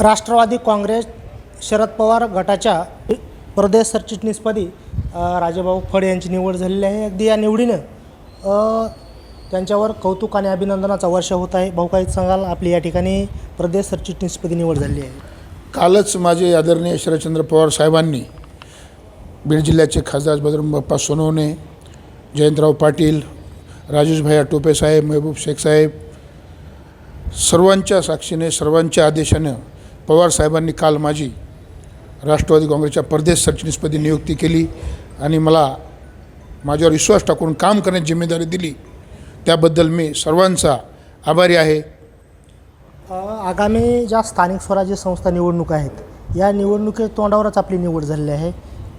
राष्ट्रवादी काँग्रेस शरद पवार गटाच्या प्रदेश सरचिटणीसपदी राजेभाऊ फड यांची निवड झालेली आहे. अगदी या निवडीनं त्यांच्यावर कौतुक आणि अभिनंदनाचा वर्ष होत आहे. भाऊ काही सांगाल? आपली या ठिकाणी प्रदेश सरचिटणीसपदी निवड झाली आहे. कालच माझे आदरणीय शरदचंद्र पवार साहेबांनी बीड जिल्ह्याचे खासदार बजरंगबाप्पा सोनवणे जयंतराव पाटील राजेशभाई टोपे साहेब महबूब शेख साहेब सर्वांच्या साक्षीने सर्वांच्या आदेशानं पवार साहेबांनी काल माझी राष्ट्रवादी काँग्रेसच्या प्रदेश सरचिटणीसपदी नियुक्ती केली आणि मला माझ्यावर विश्वास टाकून काम करण्याची जिम्मेदारी दिली. त्याबद्दल मी सर्वांचा आभारी आहे. आगामी ज्या स्थानिक स्वराज्य संस्था निवडणूक आहेत या निवडणुकी तोंडावरच आपली निवड झालेली आहे.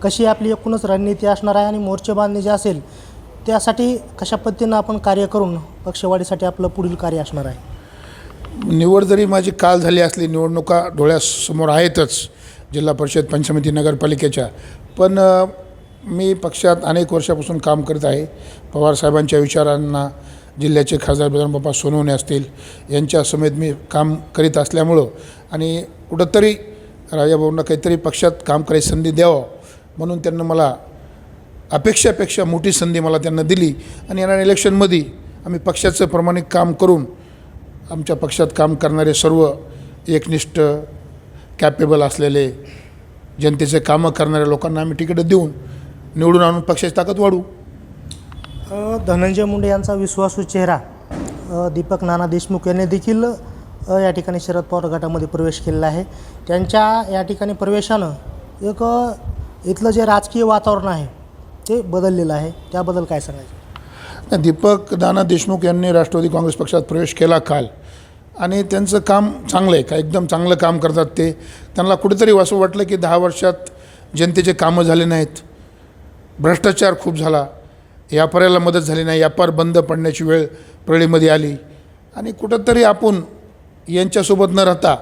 कशी आपली एकूणच रणनीती असणार आहे आणि मोर्चे बांधणी जे असेल त्यासाठी कशा पद्धतीनं आपण कार्य करून पक्षवाढीसाठी आपलं पुढील कार्य असणार आहे? निवड जरी माझी काल झाली असली निवडणुका डोळ्यासमोर आहेतच जिल्हा परिषद पंचमिती नगरपालिकेच्या. पण मी पक्षात अनेक वर्षापासून काम करत आहे. पवारसाहेबांच्या विचारांना जिल्ह्याचे खासदार बजरंग बाप्पा सोनवणे असतील यांच्या समेत मी काम करीत असल्यामुळं आणि कुठंतरी राजाभाऊंना काहीतरी पक्षात काम करायची संधी द्यावं म्हणून त्यांना मला अपेक्षापेक्षा मोठी संधी मला त्यांना दिली. आणि येणाऱ्या इलेक्शनमध्ये आम्ही पक्षाचं प्रामाणिक काम करून आमच्या पक्षात काम करणारे सर्व एकनिष्ठ कॅपेबल असलेले जनतेचे कामं करणाऱ्या लोकांना आम्ही तिकीटं देऊन निवडून आणून पक्षाची ताकद वाढू धनंजय मुंडे यांचा विश्वासू चेहरा दीपक नाना देशमुख यांनी देखील या ठिकाणी शरद पवार गटामध्ये प्रवेश केलेला आहे. त्यांच्या या ठिकाणी प्रवेशानं एक इथलं जे राजकीय वातावरण आहे ते बदललेलं आहे. त्याबद्दल काय सांगायचं? दीपक दाना देशमुख यांनी राष्ट्रवादी काँग्रेस पक्षात प्रवेश केला काल. आणि त्यांचं काम चांगलं आहे का? एकदम चांगलं काम करतात ते. त्यांना कुठेतरी असं वाटलं की दहा वर्षात जनतेचे कामं झाले नाहीत. भ्रष्टाचार खूप झाला. व्यापाऱ्याला मदत झाली नाही. व्यापार बंद पडण्याची वेळ प्रळीमध्ये आली. आणि कुठंतरी आपण यांच्यासोबत न राहता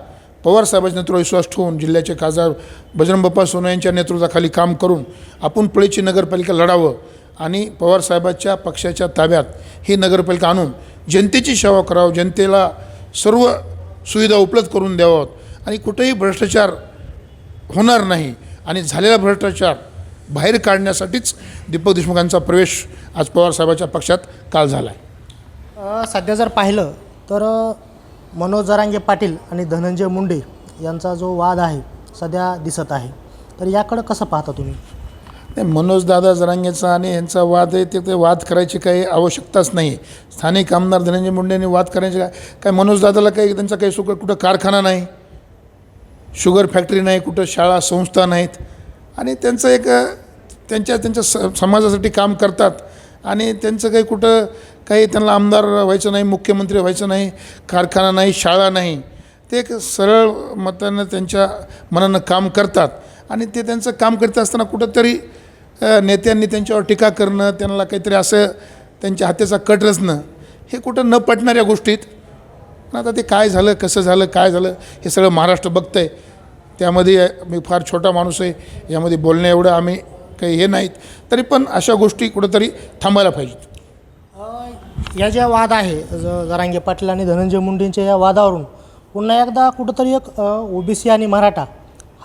पवारसाहेबांच्या नेतृत्व विश्वास ठेवून जिल्ह्याचे खासदार बजरंगबप्पा सोना यांच्या नेतृत्वाखाली काम करून आपण पळीची नगरपालिका लढावं आणि पवारसाहेबाच्या पक्षाच्या ताब्यात ही नगरपालिका आणून जनतेची सेवा करावं जनतेला सर्व सुविधा उपलब्ध करून द्याव्यात आणि कुठेही भ्रष्टाचार होणार नाही. आणि झालेला भ्रष्टाचार बाहेर काढण्यासाठीच दीपक देशमुखांचा प्रवेश आज पवारसाहेबाच्या पक्षात काल झाला आहे सध्या जर पाहिलं तर मनोज जरांगे पाटील आणि धनंजय मुंडे यांचा जो वाद आहे सध्या दिसत आहे. तर याकडं कसं पाहता तुम्ही? मनोजदादा जरांगेचा आणि यांचा वाद आहे ते ते वाद करायची काही आवश्यकताच नाही. स्थानिक आमदार धनंजय मुंडेंनी वाद करायचे काय काय मनोजदादाला काही त्यांचा काही सुख कुठं कारखाना नाही शुगर फॅक्टरी नाही कुठं शाळा संस्था नाहीत. आणि त्यांचं एक त्यांच्या त्यांच्या स समाजासाठी काम करतात. आणि त्यांचं काही कुठं काही त्यांना आमदार व्हायचं नाही मुख्यमंत्री व्हायचं नाही कारखाना नाही शाळा नाही. ते एक सरळ मतानं त्यांच्या मनानं काम करतात. आणि ते त्यांचं काम करत असताना कुठंतरी नेत्यांनी त्यांच्यावर टीका करणं त्यांना काहीतरी असं त्यांच्या हातेचा कट रचणं हे कुठं न पटणाऱ्या गोष्टीत. पण आता ते काय झालं कसं झालं काय झालं हे सगळं महाराष्ट्र बघतं आहे त्यामध्ये मी फार छोटा माणूस आहे यामध्ये बोलण्या एवढं आम्ही काही हे नाहीत. तरी पण अशा गोष्टी कुठंतरी थांबायला पाहिजेत. या ज्या वाद आहे जरांगे पाटील आणि धनंजय मुंडेंच्या या वादावरून पुन्हा एकदा कुठंतरी एक ओबीसी आणि मराठा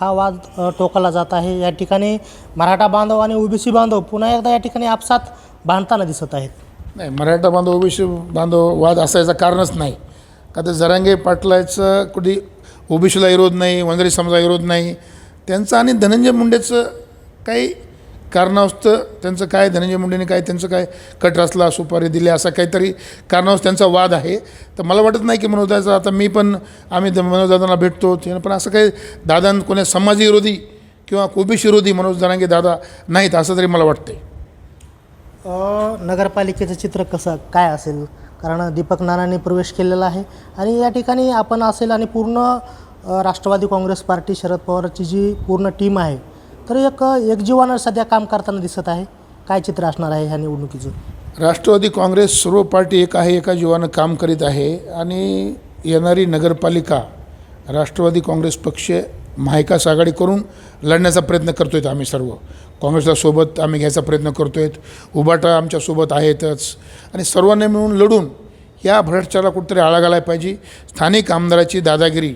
हा वाद टोकला जात आहे. या ठिकाणी मराठा बांधव आणि ओबीसी बांधव पुन्हा एकदा या ठिकाणी आपसात बांधताना दिसत आहेत. नाही मराठा बांधव ओबीसी बांधव वाद असायचं कारणच नाही. का तर जरांगे पाटलाचं कुठे ओबीसीला विरोध नाही वंजारी समाजाला विरोध नाही त्यांचं आणि धनंजय मुंडेचं काही कारणास्तव त्यांचं काय धनंजय मुंडेने काय त्यांचं काय कट रचला सुपारी दिले असा काहीतरी कारणास्तव त्यांचा वाद आहे. तर मला वाटत नाही की मनोजदाचा आता मी पण आम्ही मनोजदादांना भेटतो पण असं काही दादां कोणी समाजविरोधी किंवा ओबीसी विरोधी मनोज दादा नाहीत असं तरी मला वाटते नगरपालिकेचं चित्र कसं काय असेल? कारण दीपक नानांनी प्रवेश केलेला आहे. आणि या ठिकाणी आपण असेल आणि पूर्ण राष्ट्रवादी काँग्रेस पार्टी शरद पवारची जी पूर्ण टीम आहे तर एक एकजीवानं सध्या काम करताना दिसत आहे. काय चित्र असणार आहे ह्या निवडणुकीचं? राष्ट्रवादी काँग्रेस सर्व पार्टी एक आहे एका जीवानं काम करीत आहे आणि येणारी नगरपालिका राष्ट्रवादी काँग्रेस पक्ष महाविकास आघाडी करून लढण्याचा प्रयत्न करतो आहेत आम्ही सर्व. काँग्रेसला सोबत आम्ही घ्यायचा प्रयत्न करतो आहेत उबाटा आमच्यासोबत आहेतच. आणि सर्वांनी मिळून लढून या भ्रष्टाचाराला कुठेतरी आळा घालायला पाहिजे. स्थानिक आमदाराची दादागिरी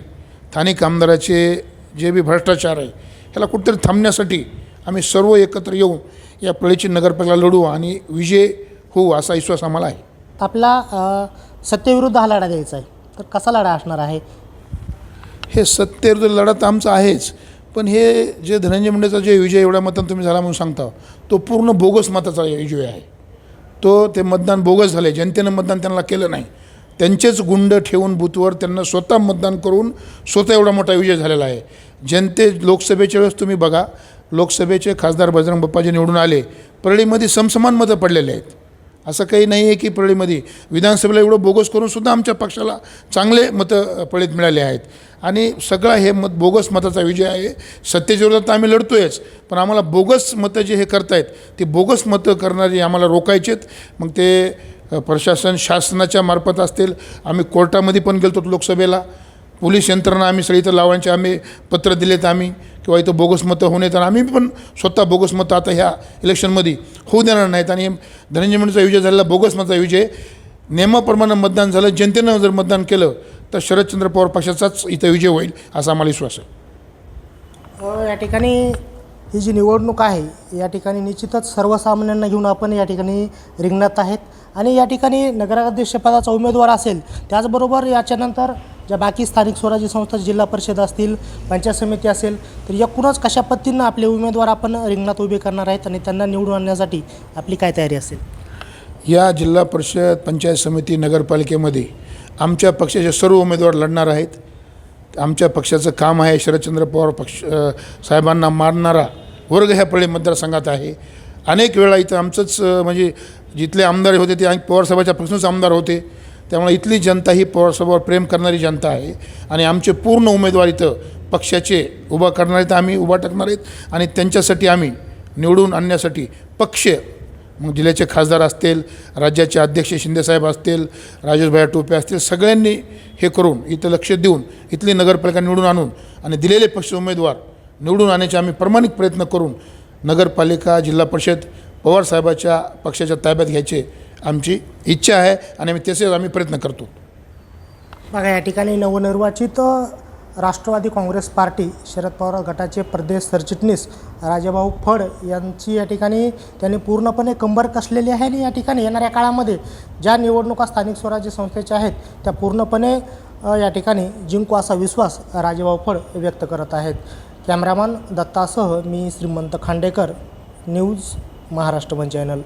स्थानिक आमदाराचे जे बी भ्रष्टाचार आहे ह्याला कुठेतरी थांबण्यासाठी आम्ही सर्व एकत्र येऊन या पळीची नगरपालिका लढू आणि विजय होऊ असा विश्वास आम्हाला आहे. आपला सत्तेविरुद्ध हा लढा द्यायचा आहे. तर कसा लढा असणार आहे? हे सत्तेविरुद्ध लढत आमचा आहेच पण हे जे धनंजय मुंडेचा जे विजय एवढ्या मतान तुम्ही झाला म्हणून सांगता तो पूर्ण बोगस मताचा विजय आहे. तो ते मतदान बोगस झाले जनतेनं मतदान त्यांना केलं नाही. त्यांचेच गुंड ठेवून बूथवर त्यांना स्वतः मतदान करून स्वतः एवढा मोठा विजय झालेला आहे. जनते लोकसभेच्या वेळेस तुम्ही बघा लोकसभेचे खासदार बजरंग बाप्पाजी निवडून आले परळीमध्ये समसमान मतं पडलेले आहेत. असं काही नाही आहे की परळीमध्ये विधानसभेला एवढं बोगस करूनसुद्धा आमच्या पक्षाला चांगले मतं पळीत मिळाले आहेत. आणि सगळा हे मत बोगस मताचा विजय आहे. सत्तेच्या विरोधात आम्ही लढतोयच पण आम्हाला बोगस मतं जे हे करतायत ते बोगस मतं करणारी आम्हाला रोखायचेत मग ते प्रशासन शासनाच्या मार्फत असतील आम्ही कोर्टामध्ये पण गेलो लोकसभेला. पोलीस यंत्रणा आम्ही सगळी इथं लावायचे आम्ही पत्र दिलेत आम्ही किंवा इथं बोगस मतं होऊ नयेत आणि आम्ही पण स्वतः बोगस मतं आता ह्या इलेक्शनमध्ये होऊ देणार नाहीत. आणि धनंजय मुंडेचा विजय झालेला बोगस मताचा विजय नियमाप्रमाणे मतदान झालं जनतेनं जर मतदान केलं तर शरदचंद्र पवार पक्षाचाच इथं विजय होईल असा आम्हाला विश्वास आहे. या ठिकाणी ही जी निवडणूक आहे या ठिकाणी निश्चितच सर्वसामान्यांना घेऊन आपण या ठिकाणी रिंगणात आहेत. आणि या ठिकाणी नगराध्यक्षपदाचा उमेदवार असेल त्याचबरोबर याच्यानंतर ज्या बाकी स्थानिक स्वराज्य संस्था जिल्हा परिषद असतील पंचायत समिती असेल तर एकूणच कशा पद्धतीनं आपले उमेदवार आपण रिंगणात उभे करणार आहेत आणि त्यांना निवडून आणण्यासाठी आपली काय तयारी असेल? या जिल्हा परिषद पंचायत समिती नगरपालिकेमध्ये आमच्या पक्षाचे सर्व उमेदवार लढणार आहेत. आमच्या पक्षाचं काम आहे शरदचंद्र पवार पक्ष साहेबांना मारणारा वर्ग ह्या पळे मतदारसंघात आहे. अनेक वेळा इथं आमचंच म्हणजे जिथले आमदार होते ते पवारसाहेबाच्या पासूनच आमदार होते. त्यामुळे इथली जनता ही पवारसोबत प्रेम करणारी जनता आहे. आणि आमचे पूर्ण उमेदवार इथं पक्षाचे उभा करणार आहेत आम्ही उभा टाकणार आहेत. आणि त्यांच्यासाठी आम्ही निवडून आणण्यासाठी पक्ष मग जिल्ह्याचे खासदार असतील राज्याचे अध्यक्ष शिंदेसाहेब असतील राजेशभाई टोपे असतील सगळ्यांनी हे करून इथं लक्ष देऊन इथली नगरपालिका निवडून आणून आणि दिलेले पक्ष उमेदवार निवडून आणण्याचे आम्ही प्रामाणिक प्रयत्न करून नगरपालिका जिल्हा परिषद पवारसाहेबाच्या पक्षाच्या ताब्यात घ्यायचे आमची इच्छा आहे आणि आम्ही तसेच आम्ही प्रयत्न करतो. बघा या ठिकाणी नवनिर्वाचित राष्ट्रवादी काँग्रेस पार्टी शरद पवार गटाचे प्रदेश सरचिटणीस राजाभाऊ फड यांची या ठिकाणी त्यांनी पूर्णपणे कंबर कसलेली आहे आणि या ठिकाणी येणाऱ्या काळामध्ये ज्या निवडणुका स्थानिक स्वराज्य संस्थेच्या आहेत त्या पूर्णपणे या ठिकाणी जिंकू असा विश्वास राजाभाऊ फड व्यक्त करत आहेत. कॅमेरामॅन दत्तासह मी Shrimant Khandekar news Maharashtra one channel.